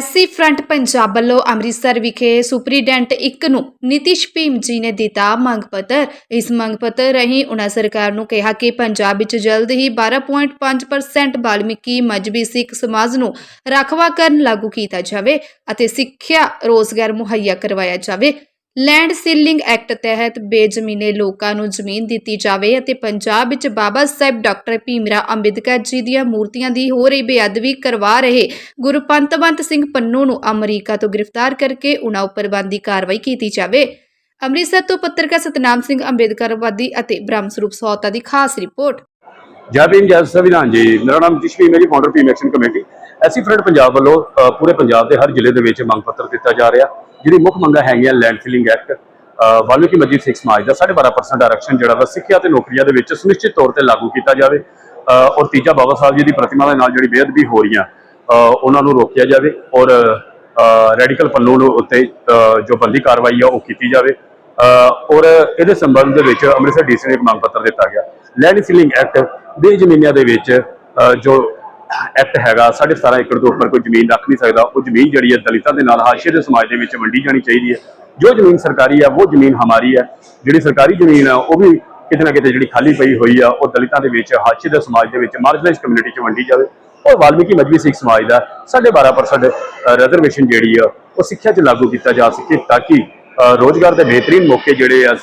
SC front Punjab ਵੱਲੋਂ ਅੰਮ੍ਰਿਤਸਰ ਵਿਖੇ superintendent 1 ਨੂੰ ਨਿਤਿਸ਼ ਭੀਮ ਜੀ ਨੇ ਦਿੱਤਾ ਮੰਗ ਪੱਤਰ। ਇਸ ਮੰਗ ਪੱਤਰ ਰਾਹੀਂ ਉਹਨਾਂ ਸਰਕਾਰ ਨੂੰ ਕਿਹਾ ਕਿ ਪੰਜਾਬ ਵਿੱਚ ਜਲਦ ਹੀ 12.5% ਬਾਲਮਿਕੀ ਮਜਬੀ ਸਿੱਖ ਸਮਾਜ ਨੂੰ ਰਾਖਵਾਂਕਰਨ ਲਾਗੂ ਕੀਤਾ ਜਾਵੇ ਅਤੇ ਸਿੱਖਿਆ ਰੋਜ਼ਗਾਰ ਮੁਹੱਈਆ ਕਰਵਾਇਆ ਜਾਵੇ। ਲੈਂਡ ਸੀਲਿੰਗ ਐਕਟ ਤਹਿਤ ਬੇਜ਼ਮੀਨੇ ਲੋਕਾਂ ਨੂੰ ਜ਼ਮੀਨ ਦਿੱਤੀ ਜਾਵੇ ਅਤੇ ਪੰਜਾਬ ਵਿੱਚ ਬਾਬਾ ਸਾਹਿਬ ਡਾਕਟਰ ਭੀਮਰਾ ਅੰਬੇਦਕਰ ਜੀ ਦੀਆਂ ਮੂਰਤੀਆਂ ਦੀ ਹੋ ਰਹੀ ਬੇਅਦਬੀ ਕਰਵਾ ਰਹੇ ਗੁਰੂ ਪੰਤਵੰਤ ਸਿੰਘ ਪੰਨੂ ਨੂੰ ਅਮਰੀਕਾ ਤੋਂ ਗ੍ਰਿਫਤਾਰ ਕਰਕੇ ਉਹਨਾਂ ਉੱਪਰ ਬਣਦੀ ਕਾਰਵਾਈ ਕੀਤੀ ਜਾਵੇ। ਅੰਮ੍ਰਿਤਸਰ ਤੋਂ ਪੱਤਰਕਾਰ ਸਤਨਾਮ ਸਿੰਘ ਅੰਬੇਦਕਰਵਾਦੀ ਅਤੇ ਬ੍ਰਹਮ ਸਰੂਪ ਸੌਤਾ ਦੀ ਖਾਸ ਰਿਪੋਰਟ। ਜੈ ਭੀਮ, ਜੈ ਸੰਵਿਧਾਨ ਜੀ। ਮੇਰਾ ਨਾਮ ਨਿਤਿਸ਼ ਭੀਮ ਹੈ ਜੀ founder Bhim action committee SC front Punjab ਵੱਲੋਂ ਪੂਰੇ ਪੰਜਾਬ ਦੇ ਹਰ ਜ਼ਿਲ੍ਹੇ ਦੇ ਵਿੱਚ ਮੰਗ ਪੱਤਰ ਦਿੱਤਾ ਜਾ ਰਿਹਾ। ਜਿਹੜੀ ਮੁੱਖ ਮੰਗਾਂ ਹੈਗੀਆਂ ਲੈਂਡ ਫਿਲਿੰਗ ਐਕਟ ਵਾਲਮੀਕੀ ਮਸਜਿਦ ਸਿੱਖ ਸਮਾਜ ਦਾ 12.5% ਆਰਕਸ਼ਣ ਜਿਹੜਾ ਵਾ, ਸਿੱਖਿਆ ਤੇ ਨੌਕਰੀਆਂ ਦੇ ਵਿੱਚ ਸੁਨਿਸ਼ਚਿਤ ਤੌਰ ਤੇ ਲਾਗੂ ਕੀਤਾ ਜਾਵੇ। ਔਰ ਤੀਜਾ ਬਾਬਾ ਸਾਹਿਬ ਜੀ ਦੀ ਪ੍ਰਤਿਮਾ ਦੇ ਨਾਲ ਜਿਹੜੀ ਬੇਅਦਬੀ ਹੋ ਰਹੀਆਂ ਉਹਨਾਂ ਨੂੰ ਰੋਕਿਆ ਜਾਵੇ ਔਰ ਰੈਡੀਕਲ ਪੰਨੂ ਨੂੰ ਉੱਤੇ ਜੋ ਬੰਦੀ ਕਾਰਵਾਈ ਆ ਉਹ ਕੀਤੀ ਜਾਵੇ। ਔਰ ਇਹਦੇ ਸੰਬੰਧ ਦੇ ਵਿੱਚ ਅੰਮ੍ਰਿਤਸਰ ਡੀਸੀ ਨੇ ਇੱਕ ਮੰਗ ਪੱਤਰ ਦਿੱਤਾ ਗਿਆ। ਲੈਂਡ ਸੀਲਿੰਗ ਐਕਟ ਦੇ ਜ਼ਮੀਨਾਂ ਦੇ ਵਿੱਚ ਜੋ ਐਕਟ ਹੈਗਾ 17.5 ਏਕੜ ਤੋਂ ਉੱਪਰ ਕੋਈ ਜ਼ਮੀਨ ਰੱਖ ਨਹੀਂ ਸਕਦਾ। ਉਹ ਜ਼ਮੀਨ ਜਿਹੜੀ ਹੈ ਦਲਿਤਾਂ ਦੇ ਨਾਲ ਹਾਸ਼ੀਏ ਦੇ ਸਮਾਜ ਦੇ ਵਿੱਚ ਵੰਡੀ ਜਾਣੀ ਚਾਹੀਦੀ ਹੈ। ਜੋ ਜ਼ਮੀਨ ਸਰਕਾਰੀ ਹੈ ਉਹ ਜ਼ਮੀਨ ਹਮਾਰੀ ਹੈ। ਜਿਹੜੀ ਸਰਕਾਰੀ ਜ਼ਮੀਨ ਆ ਉਹ ਵੀ ਕਿਤੇ ਨਾ ਕਿਤੇ ਜਿਹੜੀ ਖਾਲੀ ਪਈ ਹੋਈ ਆ ਉਹ ਦਲਿਤਾਂ ਦੇ ਵਿੱਚ ਹਾਸ਼ੀਏ ਦੇ ਸਮਾਜ ਦੇ ਵਿੱਚ ਮਾਰਜਨਲਾਈਜ਼ ਕਮਿਊਨਿਟੀ 'ਚ ਵੰਡੀ ਜਾਵੇ। ਔਰ ਵਾਲਮੀਕੀ ਮਜਬੀ ਸਿੱਖ ਸਮਾਜ ਦਾ 12.5% ਰਿਜ਼ਰਵੇਸ਼ਨ ਜਿਹੜੀ ਆ ਉਹ ਸਿੱਖਿਆ 'ਚ ਲਾਗੂ ਕੀਤਾ ਜਾ ਸਕੇ ਤਾਂ ਕਿ ਅ, ਰੋਜ਼ਗਾਰ ਦੇ ਬਿਹਤਰੀਨ ਮੌਕੇ ਜਿਹੜੇ ਆ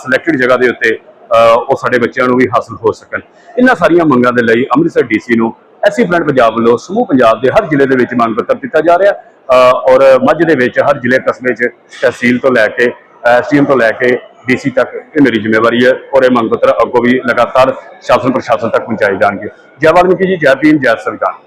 ਸਿਲੈਕਟਡ ਜਗ੍ਹਾ ਦੇ ਉੱਤੇ ਉਹ ਸਾਡੇ ਬੱਚਿਆਂ ਨੂੰ ਵੀ ਹਾਸਲ ਹੋ ਸਕਣ। ਇਹਨਾਂ ਸਾਰੀਆਂ ਮੰਗਾਂ ਦੇ ਲਈ ਅੰਮ੍ਰਿਤਸਰ ਡੀਸੀ ਨੂੰ ਐਸੀ ਫਰੰਟ ਪੰਜਾਬ ਵੱਲੋਂ ਸਮੂਹ ਪੰਜਾਬ ਦੇ ਹਰ ਜ਼ਿਲ੍ਹੇ ਦੇ ਵਿੱਚ ਮੰਗ ਪੱਤਰ ਦਿੱਤਾ ਜਾ ਰਿਹਾ। ਔਰ ਮੱਝ ਦੇ ਵਿੱਚ ਹਰ ਜ਼ਿਲ੍ਹੇ ਕਸਬੇ 'ਚ ਤਹਿਸੀਲ ਤੋਂ ਲੈ ਕੇ ਐਸਡੀਐਮ ਤੋਂ ਲੈ ਕੇ ਡੀਸੀ ਤੱਕ ਇਹ ਮੇਰੀ ਜ਼ਿੰਮੇਵਾਰੀ ਹੈ ਔਰ ਇਹ ਮੰਗ ਪੱਤਰ ਅੱਗੋਂ ਵੀ ਲਗਾਤਾਰ ਸ਼ਾਸਨ ਪ੍ਰਸ਼ਾਸਨ ਤੱਕ ਪਹੁੰਚਾਏ ਜਾਣਗੇ। ਜੈ ਵਾਲਮੀਕੀ ਜੀ, ਜੈ ਭੀਮ, ਜੈ ਸਰਕਾਰ।